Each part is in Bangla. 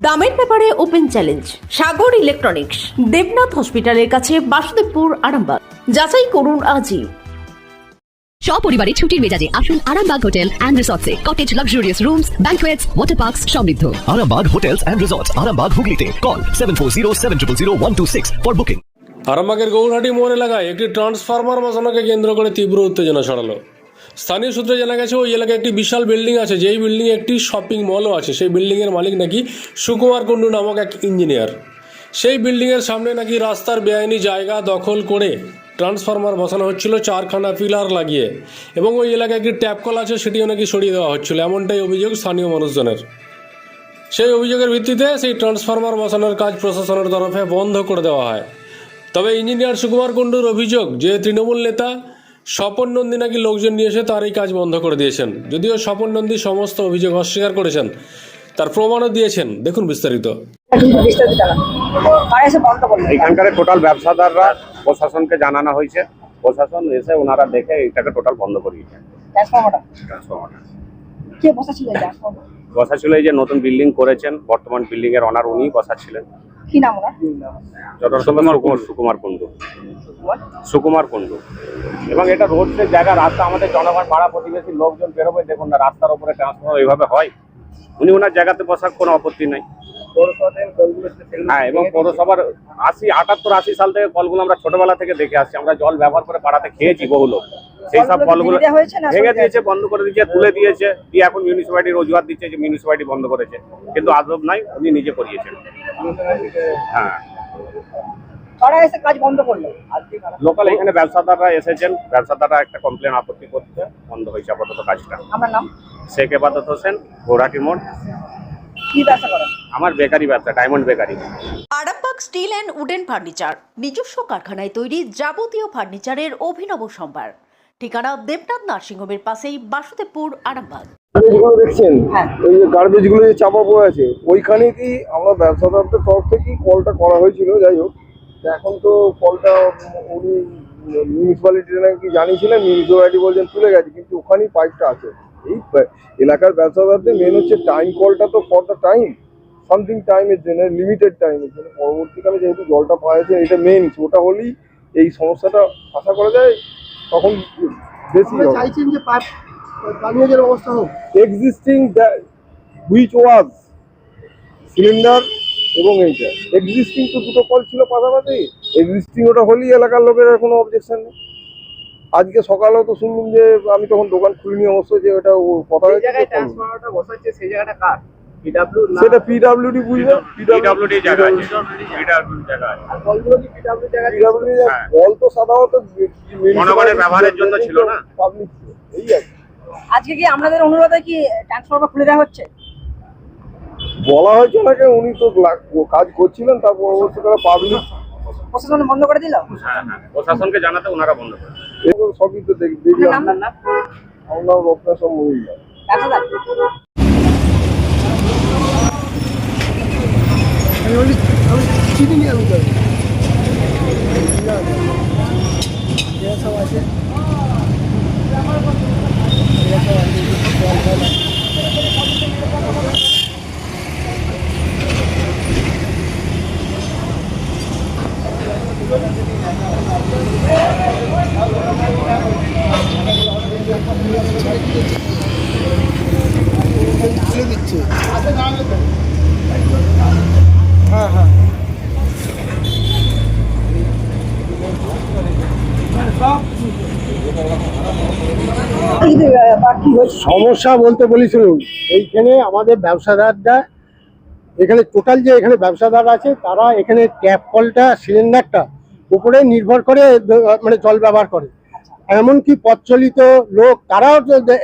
দামের ব্যাপারে open challenge Sagar electronics Debnath হসপিটালের কাছে বাসুদেবপুর আরামবাগ। যাচাই করুন আজই। সপরিবারে ছুটির মেজাজে আসুন Arambagh hotel and রিসর্টসে। Cottage luxurious rooms banquets water parks সমৃদ্ধ। Arambag Hotels and Resorts, Arambag Hooghly Call 740 for booking. আরামবাগের গৌরহাটি মোড় এলাকায় একটি ট্রান্সফরমার বসানোকে কেন্দ্র করে তীব্র উত্তেজনা ছড়ালো। স্থানীয় সূত্রে জানা গেছে, ওই এলাকায় একটি বিশাল বিল্ডিং আছে, যেই বিল্ডিং একটি শপিং মলও আছে। সেই বিল্ডিংয়ের মালিক নাকি সুকুমার কুণ্ডু নামক এক ইঞ্জিনিয়ার সেই বিল্ডিংয়ের সামনে নাকি রাস্তার বেআইনি জায়গা দখল করে ট্রান্সফরমার বসানো হচ্ছিল, চারখানা পিলার লাগিয়ে। এবং ওই এলাকায় একটি ট্যাপ কল আছে, সেটিও নাকি সরিয়ে দেওয়া হচ্ছিল। এমনটাই অভিযোগ স্থানীয় মানুষজনের। সেই অভিযোগের ভিত্তিতে সেই ট্রান্সফরমার বসানোর কাজ প্রশাসনের তরফে বন্ধ করে দেওয়া হয়। তবে ইঞ্জিনিয়ার সুকুমার কুণ্ডুর অভিযোগ, যে তৃণমূল নেতা স্বপন নন্দী নাকি লোকজন নিয়ে এসে তার এই কাজ বন্ধ করে দিয়েছেন? যদিও স্বপন নন্দী সমস্ত অভিযোগ অস্বীকার করেছেন তার প্রমাণও দিয়েছেন। দেখুন বিস্তারিত। এখানকার টোটাল ব্যবসাদাররা প্রশাসনকে জানানো হয়েছে। প্রশাসন এসে ওনারা দেখে এটাকে টোটাল বন্ধ করিয়েছে বসা ছিল এই যে নতুন বিল্ডিং করেছেন বর্তমান বিল্ডিং এর অনার উনি বসা ছিলেন কি নাম ওনার? সুকুমার সুকুমার কুণ্ডু। সুকুমার? কুণ্ডু। এবং এটা রোডের জায়গা রাস্তা আমাদের জনগণ পাড়া প্রতিবেশী লোকজন বেরোবে দেখুন না রাস্তার উপরে ট্রান্সফর্মার এইভাবে হয়। উনি ওনার জায়গাতে বসার কোনো আপত্তি নাই। হ্যাঁ এবং পৌরসভার আশি আটাত্তর আশি সাল থেকে কলগুলো আমরা ছোটবেলা থেকে দেখে আসছি। আমরা জল ব্যবহার করে পাড়াতে খেয়েছি বহু লোক। সেই সব কলগুলো ভেঙে দিয়েছে বন্ধ করে দিয়েছে তুলে দিয়েছে দিয়ে এখন মিউনিসিপালিটি রোজগার দিচ্ছে যে মিউনিসিপালিটি বন্ধ করেছে। কিন্তু আদব নাই উনি নিজে করিয়েছেন। হ্যাঁ। কারা এসে কাজ বন্ধ করল। লোকাল এখানে ব্যবসাদাররা এসেছেন ব্যবসাদাররা একটা কমপ্লেন আপত্তি করছে বন্ধ হয়েছে আপাতত কাজটা। আমার নাম? শেখ এবাদত হোসেন ঘোড়াটি মোড়। কি ব্যবসা করেন? আমার বেকারি ব্যবসা diamond bakery. Arambagh steel and wooden furniture নিজস্ব কারখানায় তৈরি যাবতীয় ফার্নিচারের অভিনব সম্ভার। ঠিকানা দেবনাথ নার্সিংহোমের পাশেই বাসুদেবপুর আরামবাগ। দেখছেন হ্যাঁ। ওই যে গার্বেজগুলো যে চাপা পড়ে আছে ওইখানে কি আমরা ব্যবসাদারদের তরফ থেকেই কলটা করা হয়েছিল যাই হোক। এখন তো কলটা উনি নাকি জানিয়েছিলেন মিউনিসিপ্যালিটি বলছেন তুলে গেছে কিন্তু ওখানেই পাইপটা আছে। এই এলাকার ব্যবসাদারদের মেন হচ্ছে টাইম কলটা তো ফর দ্য টাইম সামথিং টাইমের জন্য লিমিটেড টাইমের জন্য। পরবর্তীকালে যেহেতু জলটা পাওয়া যাচ্ছে এটা মেন ওটা হলেই এই সমস্যাটা আশা করা যায় তখন বেশি চাইছেন যে পাইপ পানীয়জলের অবস্থা হোক। এক্সিস্টিং হুইচ ওয়াজ সিলিন্ডার এবং এইটা। এক্সিস্টিং তো দুটো কল ছিল পাশাপাশি। এক্সিস্টিং ওটা হলেই এলাকার লোকের কোনো অবজেকশন নেই। আজকে সকালেও তো শুনলাম যে আমি তখন দোকান খুলিনি অবশ্য যে ওটা কথা হয়েছে। সেটা পিডাব্লিউডি বুঝবে পিডব্লিউডি জায়গা আছে। পিডব্লিউডি জায়গা আছে। পিডাব্লিউডি হ্যাঁ। তো সাধারণত জনগণের ব্যবহারের জন্য ছিল না? পাবলিক এই আজকে কি আপনাদের অনুরোধে কি ট্রান্সফরমার খুলে দেওয়া হচ্ছে? বলা হয়েছে ওনাকে উনি তো কাজ করছিলেন তারপর পরবর্তীকালে পাবলিক প্রশাসন বন্ধ করে দিল? হ্যাঁ হ্যাঁ। প্রশাসনকে জানাতে ওনারা বন্ধ করে সবই তো দেখ- আপনার দেখলাম নাম? আমার নাম ব্যবসাদার আমি only আমি চিনি নিয়ে আলু চাই সব আছে দিচ্ছে। হ্যাঁ হ্যাঁ সমস্যা বলতে বলি শুনুন এইখানে আমাদের ব্যবসাদাররা, এখানে টোটাল যে এখানে ব্যবসাদার আছে, তারা এখানে ট্যাপ কলটা সিলিন্ডারটা উপরে নির্ভর করে মানে জল ব্যবহার করে। এমনকি প্রচলিত লোক, তারাও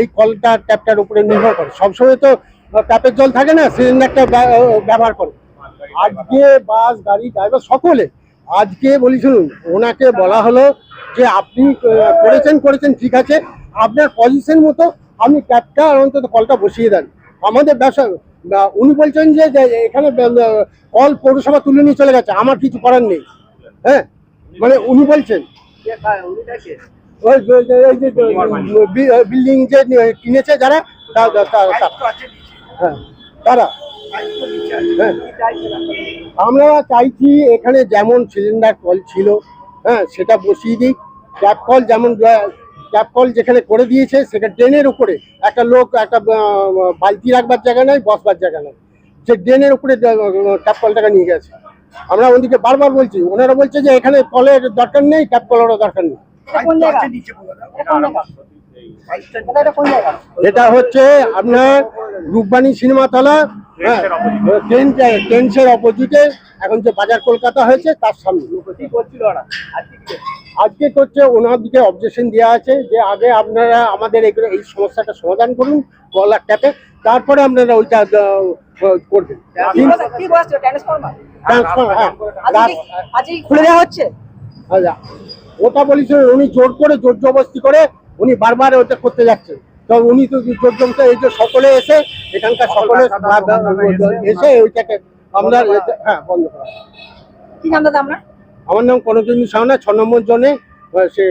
এই কলটা ট্যাপটার উপরে নির্ভর করে। সবসময় তো ট্যাপের জল থাকে না সিলিন্ডারটা ব্যবহার করে। আজকে বাস গাড়ি ড্রাইভার সকলে আজকে বলি শুনুন ওনাকে বলা হলো যে আপনি করেছেন করেছেন ঠিক আছে আপনার পজিশন মতো আপনি ক্যাবটা আর অন্তত কলটা বসিয়ে দেন আমাদের ব্যবসা উনি বলছেন যে এখানে কল পৌরসভা তুলে নিয়ে চলে গেছে আমার কিছু করার নেই হ্যাঁ মানে উনি বলছেন ওই যে- যে- বিল্ডিং যে কিনেছে যারা হ্যাঁ তারা হ্যাঁ। আমরা চাইছি এখানে যেমন সিলিন্ডার কল ছিল হ্যাঁ সেটা বসিয়ে দিই ট্যাপ কল যেমন ট্যাপ কল যেখানে করে দিয়েছে সেটা ড্রেনের উপরে। একটা লোক একটা বালতি রাখবার জায়গা নেই বসবার জায়গা নেই। সে ড্রেনের উপরে ট্যাপ কলটাকে নিয়ে গেছে। আমরা ওদিকে বারবার বলছি ওনারা বলছে যে এখানে কলের দরকার নেই ট্যাপ কলেরও দরকার নেই। এটা হচ্ছে আপনার রূপবাণী সিনেমাতলা হ্যাঁ ট্রেন ট্রেন্সের অপোজিটে এখন যে বাজার কলকাতা হয়েছে তার সামনে। আজকে করছে? দিকে অবজেকশন দেওয়া আছে যে আগে আপনারা আমাদের এগুলো এই সমস্যাটা সমাধান করুন কলার ট্যাপে তারপরে আপনারা ওইটা করবেন। হ্যাঁ। খুলে দেওয়া হচ্ছে? আচ্ছা। ওটা বলেছিলেন উনি জোর করে জোর জবস্তি করে উনি বারবার ওটা করতে যাচ্ছেন। তো উনি তো এই যে সকলে এসে এখানকার সকলে এসে ওইটাকে আমরা হ্যাঁ বন্ধ করা। কি নাম দাদা আপনার? আমার নাম কনকচন্দ্র সাহনা ছ নম্বর জনে সে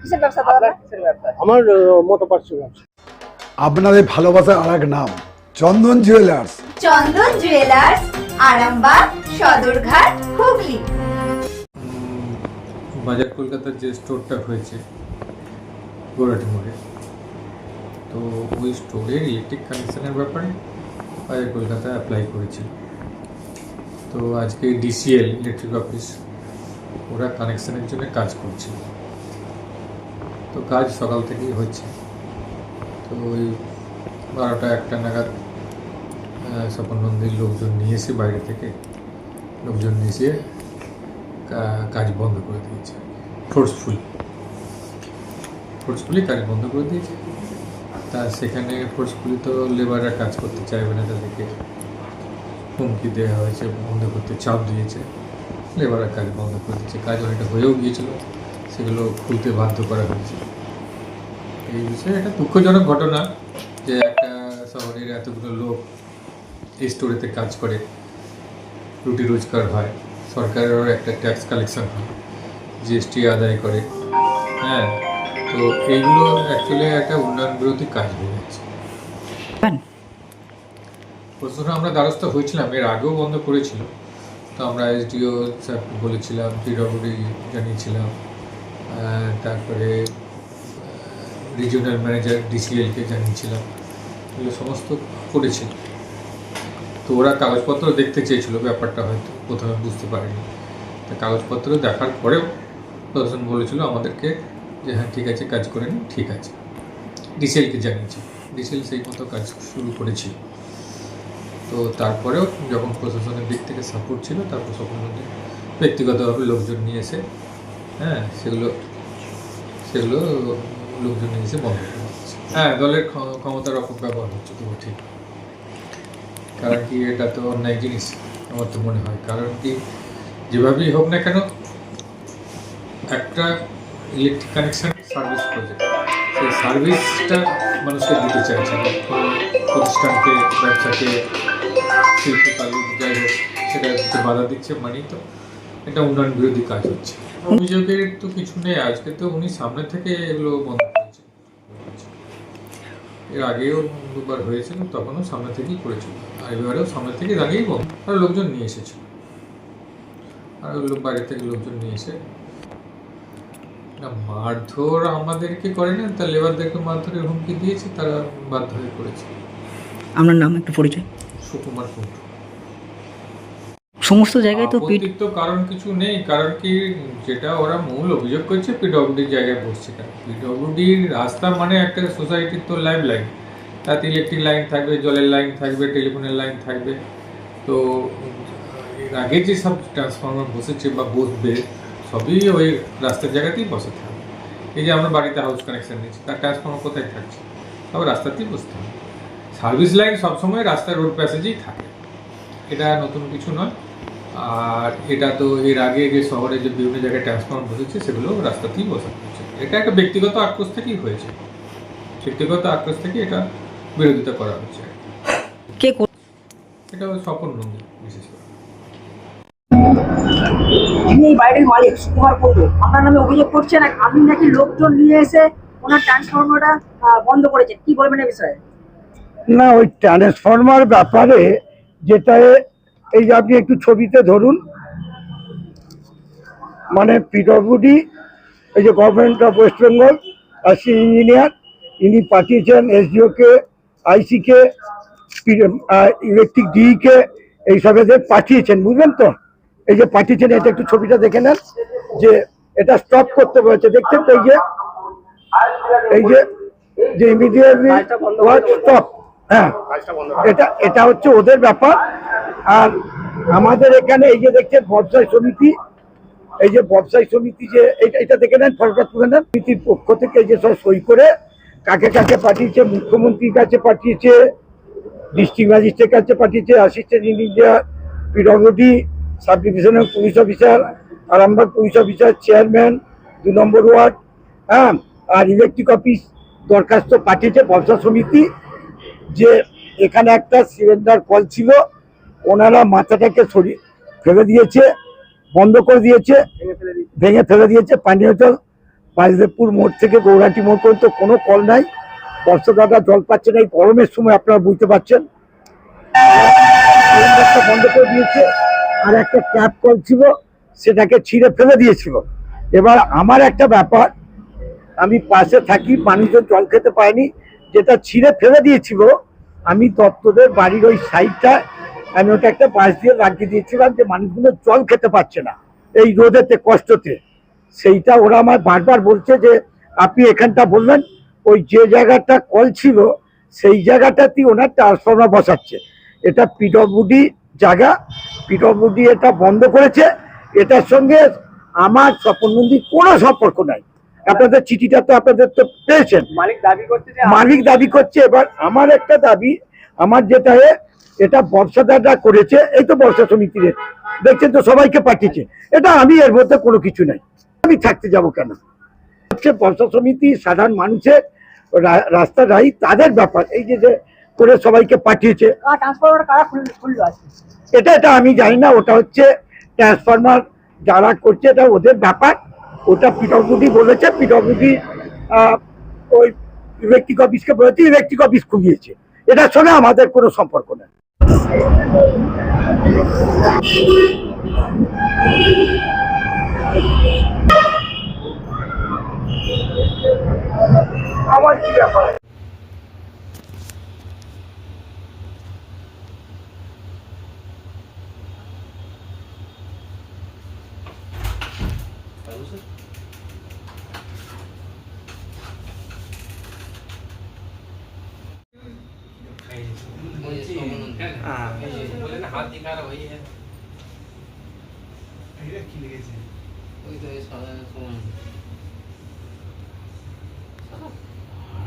কিসের ব্যবসা দাদা আপনার? কিসের ব্যবসা? আমার মতো পার্শ্ব ব্যবসা। আপনাদের ভালোবাসার আর এক নাম চন্দন জুয়েলার্স। চন্দন জুয়েলার্স আরামবাগ সদরঘাট হুগলি। বাজার কলকাতার যে স্টোরটা হয়েছে গোরাটি মোড়ে তো ওই স্টোরের ইলেকট্রিক কানেকশানের ব্যাপারে কলকাতা অ্যাপ্লাই করেছি। তো আজকে ডিসিএল ইলেকট্রিক অফিস ওরা কানেকশানের জন্য কাজ করছে। তো কাজ সকাল থেকেই হচ্ছে। তো ওই বারোটা একটা নাগাদ স্বপন নন্দীর লোকজন নিয়ে এসে বাইরে থেকে লোকজন নিয়ে কাজ বন্ধ করে দিয়েছে। ফোর্সফুলি ফোর্সফুলি কাজ বন্ধ করে দিয়েছে। তা সেখানে ফোর্সফুলি তো লেবাররা কাজ করতে চাইবে না তাদেরকে হুমকি দেওয়া হয়েছে, বন্ধ করতে, চাপ দিয়েছে। লেবাররা কাজ বন্ধ করে দিচ্ছে কাজ অনেকটা হয়েও গিয়েছিল, সেগুলো খুলতে বাধ্য করা হয়েছে। এই বিষয়ে একটা দুঃখজনক ঘটনা যে একটা শহরের এতগুলো লোক এই স্টোরেতে কাজ করে, রুটি রোজগার হয়, সরকারেরও একটা ট্যাক্স কালেকশন হয়, জিএসটি আদায় করে হ্যাঁ? তো এইগুলো অ্যাকচুয়ালি একটা উন্নয়ন বিরোধী কাজ হয়ে যাচ্ছে আমরা দ্বারস্থ হয়েছিলাম এর আগেও বন্ধ করেছিল। তো আমরা এসডিও স্যার বলেছিলাম পিডব্লিউডি জানিয়েছিলাম তারপরে রিজিওনাল ম্যানেজার ডিসিএলকে জানিয়েছিলাম এগুলো সমস্ত করেছিল তো ওরা কাগজপত্র দেখতে চেয়েছিল ব্যাপারটা হয়তো প্রথমে বুঝতে পারেনি। তা কাগজপত্র দেখার পরেও প্রশাসন বলেছিল আমাদেরকে যে হ্যাঁ ঠিক আছে, কাজ করে নিন ঠিক আছে। ডিসেলকে জানিয়েছি। ডিসেল সেই মতো কাজ শুরু করেছিল। তো তারপরেও যখন প্রশাসনের দিক থেকে সাপোর্ট ছিল, তারপর সকল মধ্যে ব্যক্তিগতভাবে লোকজন নিয়ে এসে হ্যাঁ সেগুলো সেগুলো লোকজন নিয়ে এসে বন্ধ করে হ্যাঁ দলের ক্ষ- ক্ষমতার অপব্যবহার হচ্ছে তো ঠিক। কারণ কি, এটা তো অন্যায় জিনিস, আমার তো মনে হয়। কারণ কি, যেভাবেই হোক না কেন, একটা ইলেকট্রিক কানেকশন সার্ভিস প্রজেক্ট সেই সার্ভিসটা মানুষকে দিতে চাইছে প্রতিষ্ঠানকে, ব্যবসাকে যাই হোক, সেটা বাধা দিচ্ছে মানেই তো এটা উন্নয়ন বিরোধী কাজ হচ্ছে। অভিযোগের তো কিছু নেই, আজকে তো উনি সামনে থেকে এগুলো বন্ধ করেছেন এর আগেও দুবার হয়েছিল, তখনও সামনে থেকেই করেছিল। আর এবারেও সামনে থেকে আগেই বন্ধ। আর লোকজন নিয়ে এসেছিল। আর বাইরে থেকে লোকজন নিয়ে এসে না মারধর আমাদেরকে করে না? তা লেবারদেরকে মারধরের হুমকি দিয়েছে তারা বাধ্য হয়ে করেছে। আপনার নাম একটু পরিচয়। সুকুমার কুণ্ডু সমস্ত জায়গায় তো আপত্তির তো কারণ কিছু নেই কারণ কি যেটা ওরা মূল অভিযোগ করছে পিডব্লিউডির জায়গায় বসছে কেন? পিডব্লিউডির রাস্তা মানে একটা সোসাইটির তো লাইফ লাইন। তাতে ইলেকট্রিক লাইন থাকবে জলের লাইন থাকবে টেলিফোনের লাইন থাকবে। তো এর আগে যে সব ট্রান্সফরমার বসেছে বা বসবে সবই ওই রাস্তার জায়গাতেই বসে থাকবে এই যে আমরা বাড়িতে হাউস কানেকশন নিচ্ছি তার ট্রান্সফরমার কোথায় থাকছে? সব রাস্তাতেই বসতে হবে সার্ভিস লাইন সবসময় রাস্তার রোড প্যাসেজেই থাকে। এটা নতুন কিছু নয়। আর এটা তো এর আগে যে শহরে যে বিভিন্ন জায়গায় ট্রান্সফর্ম বসেছে সেগুলো রাস্তাতেই বসানো হচ্ছে। এটা একটা ব্যক্তিগত আক্রোশ থেকেই হয়েছে। ব্যক্তিগত আক্রোশ থেকে এটা বিরোধিতা করা হচ্ছে। এটা স্বপন বিশেষ করে। যিনি এই বাইরের মালিক, সুকুমার কুণ্ডু। আপনার নামে অভিযোগ করছেন আপনি নাকি লোকজন নিয়ে এসে ওনার ট্রান্সফরমারটা বন্ধ করেছেন। কি বলবেন এই বিষয়ে? না, ওই ট্রান্সফরমার ব্যাপারে যেটা এই যে আপনি একটু ছবিতে ধরুন মানে পিডব্লিউডি, এই যে গভর্নমেন্ট অফ ওয়েস্ট বেঙ্গল আসি ইঞ্জিনিয়ার ইনি পাঠিয়েছেন এসডিওকে, আইসিকে ইলেকট্রিক ডিইকে এইসব এদের পাঠিয়েছেন, বুঝলেন তো? এই যে পাঠিয়েছেন এটা একটু ছবিটা দেখে নেন, যে এটা স্টপ করতে বলেছে। দেখছেন তো এই যে এই যে যে ইমিডিয়েটলি ওয়ার্ক স্টপ হ্যাঁ এটা এটা হচ্ছে ওদের ব্যাপার। আর আমাদের এখানে এই যে দেখছেন ব্যবসায়ী সমিতি, এই যে ব্যবসায়ী সমিতি যে, এটা দেখে নেন ফটোটা তুলে নেন। সমিতির পক্ষ থেকে যে সব সই করে কাকে কাকে পাঠিয়েছে, মুখ্যমন্ত্রীর কাছে পাঠিয়েছে ডিস্ট্রিক্ট ম্যাজিস্ট্রেট কাছে পাঠিয়েছে assistant engineer PWD sub divisional police officer Arambagh police officer chairman, দু নম্বর ওয়ার্ড হ্যাঁ আর ইলেকট্রিক অফিস দরখাস্ত পাঠিয়েছে ব্যবসা সমিতি যে এখানে একটা সিলিন্ডার কল ছিল, ওনারা মাথাটাকে সরিয়ে ফেলে দিয়েছে, বন্ধ করে দিয়েছে, ভেঙে ফেলে দিয়েছে, পানীয় জল। বাজদেবপুর মোড় থেকে গৌরাটি মোড় পর্যন্ত কোনো কল নাই। বর্ষাদাদা জল পাচ্ছে না, এই গরমের সময় আপনারা বুঝতে পারছেন। বন্ধ করে দিয়েছে আর একটা ট্যাপ কল ছিল, সেটাকে ছিঁড়ে ফেলে দিয়েছিল। এবার আমার একটা ব্যাপার, আমি পাশে থাকি, মানুষজন জল খেতে পায়নি, যেটা ছিঁড়ে ফেলে দিয়েছিল, আমি দত্তদের বাড়ির ওই সাইডটা আমি ওটা একটা বাঁশ দিয়ে লাগিয়ে দিয়েছিলাম যে মানুষগুলো জল খেতে পারছে না, এই রোদেতে, কষ্টতে। সেইটা ওরা আমার বারবার বলছে যে, আপনি এখানটা বললেন ওই যে জায়গাটা কল ছিল, সেই জায়গাটাতেই ওনার ট্রান্সফর্মার বসাচ্ছে। এটা পিডব্লিউডি জায়গা পিডব্লিউডি এটা বন্ধ করেছে এটার সঙ্গে আমার স্বপন নন্দীর কোনো সম্পর্ক নাই। আপনাদের চিঠিটা তো আপনাদের তো পেয়েছেন। মালিক দাবি করছে মালিক দাবি করছে এবার আমার একটা দাবি আমার যেটা এটা ব্যবসাদাররা করেছে এই তো বর্ষা সমিতির দেখছেন তো সবাইকে পাঠিয়েছে। এটা আমি এর মধ্যে কোনো কিছু নাই। আমি থাকতে যাব কেন? হচ্ছে ব্যবসা সমিতি সাধারণ মানুষের রাস্তা রাই তাদের ব্যাপার এই যে যে করে সবাইকে পাঠিয়েছে। এটা এটা আমি জানি না, ওটা হচ্ছে ট্রান্সফরমার যারা করছে, এটা ওদের ব্যাপার। ওটা পিডব্লিউডি বলেছে পিডব্লিউডি ওই ইলেকট্রিক অফিসকে বলেছে ইলেকট্রিক অফিস খুলিয়েছে। এটার সঙ্গে আমাদের কোনো সম্পর্ক নেই। আমার কি ব্যাপার?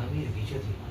আমি এর বিচে থেকে